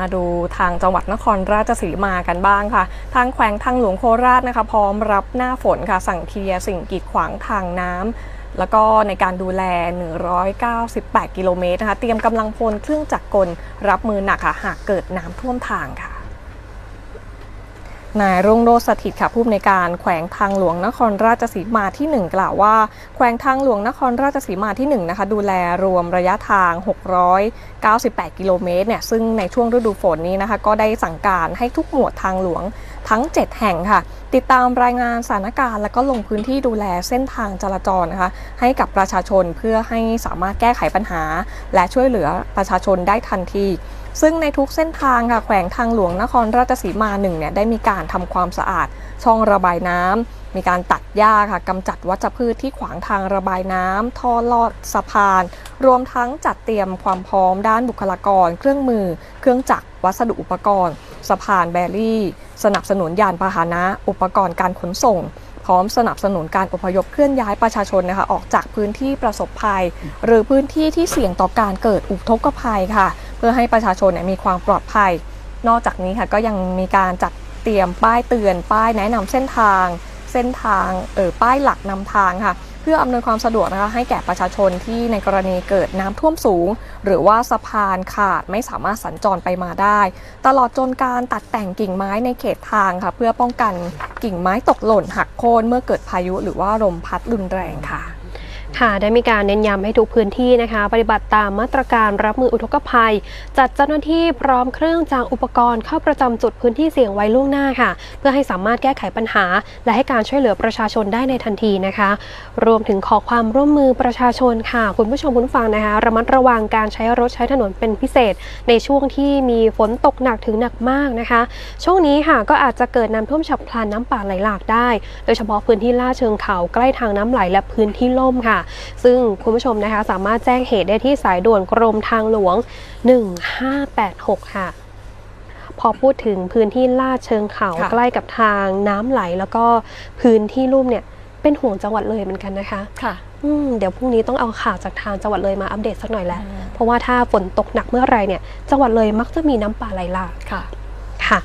มาดูทางจังหวัดนครราชสีมากันบ้างค่ะ ทางแขวงทางหลวงโคราชนะคะ พร้อมรับหน้าฝนค่ะ สั่งเคลียร์สิ่งกีดขวางทางน้ำแล้วก็ในการดูแล 198 กิโลเมตรนะคะ เตรียมกำลังพลเครื่องจักรกลรับมือหนักค่ะ หากเกิดน้ำท่วมทางค่ะ นายรุ่งโรจน์สถิตค่ะผู้อำนวยการแขวงทางหลวงนครราชสีมาที่ 1 กล่าวว่า แขวงทางหลวงนครราชสีมาที่ 1 นะคะ ดูแลรวมระยะทาง 698 กิโลเมตรเนี่ยซึ่งในช่วงฤดูฝนนี้นะคะ ก็ได้สั่งการให้ทุกหมวดทางหลวงทั้ง 7 แห่งค่ะ ติดตามรายงานสถานการณ์ และก็ลงพื้นที่ดูแลเส้นทางจราจรนะคะ ให้กับประชาชนเพื่อให้สามารถแก้ไขปัญหา และช่วยเหลือประชาชนได้ทันที ซึ่งในทุกเส้นทางค่ะแขวงทางหลวงนครราชสีมาหนึ่งเนี่ยได้มีการทำความสะอาดช่องระบายน้ำมีการตัดหญ้าค่ะกำจัดวัชพืชที่ขวางทางระบายน้ำท่อลอดสะพาน รวมทั้งจัดเตรียมความพร้อมด้านบุคลากร เครื่องมือ เครื่องจักรวัสดุอุปกรณ์ สะพานแบรี่ สนับสนุนยานพาหนะ อุปกรณ์การขนส่งพร้อมสนับสนุนการอพยพเคลื่อนย้ายประชาชนนะคะออกจากพื้นที่ประสบภัย หรือพื้นที่ที่เสี่ยงต่อการเกิดอุทกภัยค่ะ เพื่อให้ประชาชนเนี่ยมีความปลอดภัย นอกจากนี้ค่ะก็ยังมีการจัดเตรียมป้ายเตือนป้ายแนะนำเส้นทาง เส้นทางเออป้ายหลักนำทางค่ะ เพื่ออำนวยความสะดวกนะคะให้แก่ประชาชนที่ในกรณีเกิดน้ำท่วมสูง หรือว่าสะพานขาดไม่สามารถสัญจรไปมาได้ ตลอดจนการตัดแต่งกิ่งไม้ในเขตทางค่ะ เพื่อป้องกันกิ่งไม้ตกหล่นหักโค่นเมื่อเกิดพายุหรือว่าลมพัดรุนแรงค่ะ ค่ะได้มีการเน้นย้ำให้ทุกพื้นที่นะคะ ปฏิบัติตามมาตรการรับมืออุทกภัย จัดเจ้าหน้าที่พร้อมเครื่องจางอุปกรณ์เข้าประจำจุดพื้นที่เสี่ยงไว้ล่วงหน้าค่ะ เพื่อให้สามารถแก้ไขปัญหา และให้การช่วยเหลือประชาชนได้ในทันทีนะคะ รวมถึงขอความร่วมมือประชาชนค่ะ คุณผู้ชมคุณผู้ฟังนะคะ ระมัดระวังการใช้รถใช้ถนนเป็นพิเศษ ในช่วงที่มีฝนตกหนักถึงหนักมากนะคะ ช่วงนี้ค่ะก็อาจจะเกิดน้ำท่วมฉับพลันน้ำป่าไหลหลากได้ โดยเฉพาะพื้นที่ลาดเชิงเขาใกล้ทางน้ำไหลและพื้นที่ล่มค่ะซึ่งคุณผู้ชมนะคะสามารถแจ้งเหตุได้ที่สายด่วนกรมทางหลวง 1586 ค่ะพอพูดถึงพื้นที่ลาดเชิงเขาค่ะใกล้กับทางน้ำไหล แล้วก็พื้นที่ลุ่มเนี่ยเป็นห่วงจังหวัดเลยเหมือนกันนะคะค่ะอืมเดี๋ยวพรุ่งนี้ต้องเอาข่าวจากทางจังหวัดเลยมาอัปเดตสักหน่อยแล้ว เพราะว่าถ้าฝนตกหนักเมื่อไหรเนี่ย จังหวัดเลยมักจะมีน้ำป่าไหลหลากค่ะค่ะ